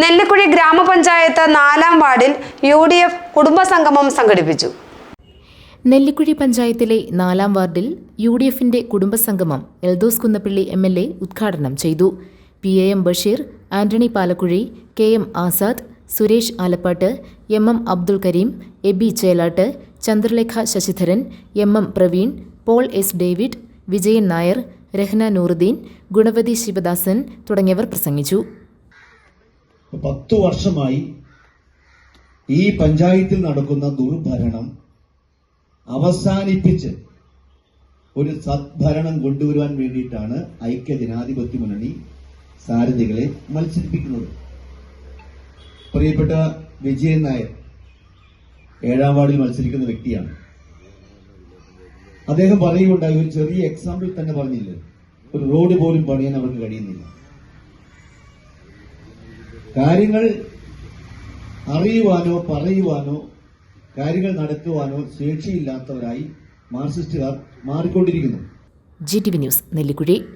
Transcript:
നെല്ലിക്കുഴി ഗ്രാമപഞ്ചായത്ത് നാലാം വാർഡിൽ യു ഡി എഫ് കുടുംബസംഗമം സംഘടിപ്പിച്ചു. നെല്ലിക്കുഴി പഞ്ചായത്തിലെ നാലാം വാർഡിൽ യു ഡി എഫിന്റെ കുടുംബസംഗമം Eldhose Kunnappilly M L A ഉദ്ഘാടനം ചെയ്തു. P A M Basheer Antony Palakuzhi K M Azad Suresh Alappatt M M Abdul Kareem Aby Chelatt Chandralekha Sasidharan M M Praveen Paul S David Vijayan Nair Rahna Nooruddin Gunavathi Sivadasan തുടങ്ങിയവർ പ്രസംഗിച്ചു. പത്തു വർഷമായി ഈ പഞ്ചായത്തിൽ നടക്കുന്ന ദുർഭരണം അവസാനിപ്പിച്ച് ഒരു സദ്ഭരണം കൊണ്ടുവരുവാൻ വേണ്ടിയിട്ടാണ് ഐക്യ ജനാധിപത്യ മുന്നണി സാരഥികളെ മത്സരിപ്പിക്കുന്നത്. പ്രിയപ്പെട്ട വിജയൻ നായർ ഏഴാം വാർഡിൽ മത്സരിക്കുന്ന വ്യക്തിയാണ്. അദ്ദേഹം പറയുകയുണ്ടായി ഒരു ചെറിയ എക്സാമ്പിൾ തന്നെ പറഞ്ഞില്ല? ഒരു റോഡ് പോലും പണിയാൻ അവർക്ക് കഴിയുന്നില്ല. കാര്യങ്ങൾ അറിയുവാനോ പറയുവാനോ കാര്യങ്ങൾ നടത്തുവാനോ ശേഷിയില്ലാത്തവരായി മാർക്സിസ്റ്റുകാർ മാറിക്കൊണ്ടിരിക്കുന്നു. G T V news Nellikuzhi.